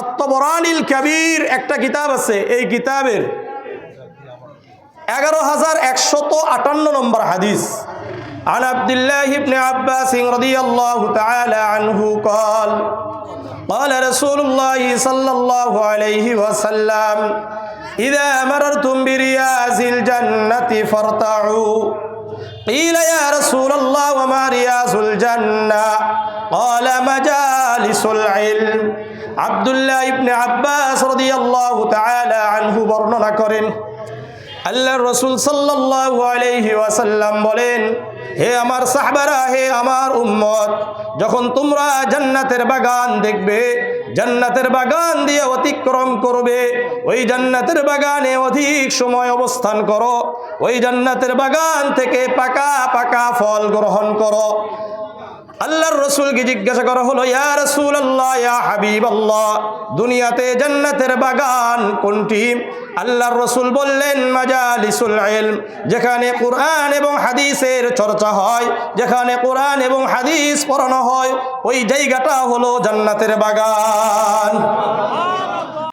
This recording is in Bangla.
আত্মবরানিল কাবির একটা কিতাব আছে এই কিতাবের এগারো হাজার একশত আটান্ন নম্বর হাদিস عن عبد الله بن عباس رضي الله تعالى عنه قال قال رسول الله صلى الله عليه وسلم إذا مررتم برياض الجنة فارتعوا قيل يا رسول الله وما رياض الجنة قال مجالس العلم আবদুল্লাহ ইবনে আব্বাস রাদিয়াল্লাহু তাআলা আনহু বর্ণনা করেন আল্লাহ রসুল সাল্লাল্লাহু আলাইহি ওয়াসাল্লাম বলেন, হে আমার সাহবারা, হে আমার উম্মত, যখন তোমরা জান্নাতের বাগান দেখবে, জান্নাতের বাগান দিয়ে অতিক্রম করবে, ওই জান্নাতের বাগানে অধিক সময় অবস্থান করো, ওই জান্নাতের বাগান থেকে পাকা পাকা ফল গ্রহণ করো। আল্লাহর রসুলকে জিজ্ঞাসা করা হলো, ইয়া রসুল আল্লাহ ইয়া হাবিব আল্লাহ দুনিয়াতে জান্নাতের বাগান কোনটি? আল্লাহর রসুল বললেন, মাজালিসুল ইলম, যেখানে কোরআন এবং হাদিসের চর্চা হয়, যেখানে কোরআন এবং হাদিস পড়ানো হয়, ওই জায়গাটা হলো জান্নাতের বাগান।